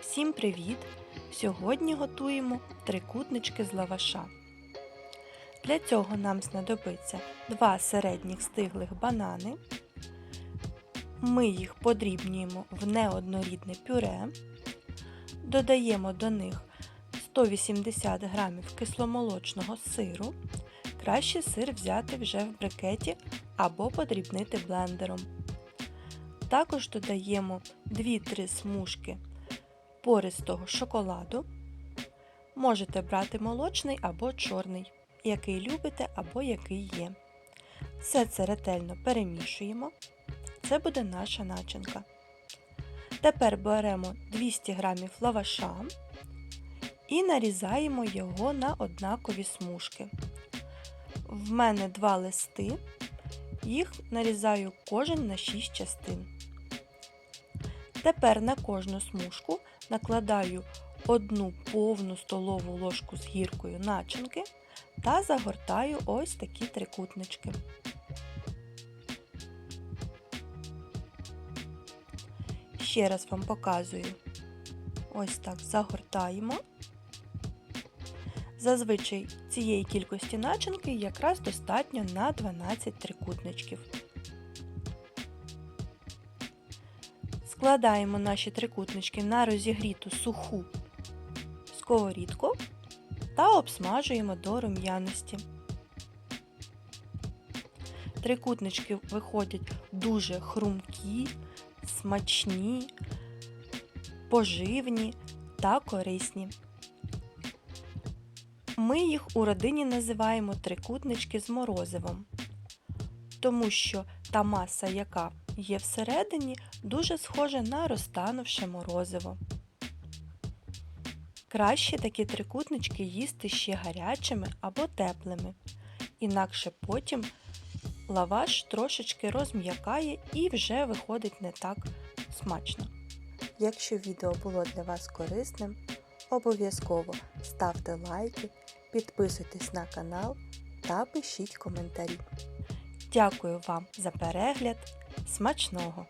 Всім привіт! Сьогодні готуємо трикутнички з лаваша. Для цього нам знадобиться два середніх стиглих банани. Ми їх подрібнюємо в неоднорідне пюре, додаємо до них 180 г кисломолочного сиру. Краще сир взяти вже в брикеті або подрібнити блендером. Також додаємо 2-3 смужки пористого шоколаду. Можете брати молочний або чорний, який любите або який є. Все це ретельно перемішуємо. Це буде наша начинка. Тепер беремо 200 г лаваша і нарізаємо його на однакові смужки. В мене два листи, їх нарізаю кожен на 6 частин. Тепер на кожну смужку накладаю одну повну столову ложку з гіркою начинки та загортаю ось такі трикутнички. Ще раз вам показую. Ось так загортаємо. Зазвичай цієї кількості начинки якраз достатньо на 12 трикутничків. Складаємо наші трикутнички на розігріту суху сковорідку та обсмажуємо до рум'яності. Трикутнички виходять дуже хрумкі, смачні, поживні та корисні. Ми їх у родині називаємо трикутнички з морозивом, тому що та маса, яка є всередині, дуже схожа на розтанувше морозиво. Краще такі трикутнички їсти ще гарячими або теплими, інакше потім лаваш трошечки розм'якає і вже виходить не так смачно. Якщо відео було для вас корисним, обов'язково ставте лайки, підписуйтесь на канал та пишіть коментарі. Дякую вам за перегляд! Смачного!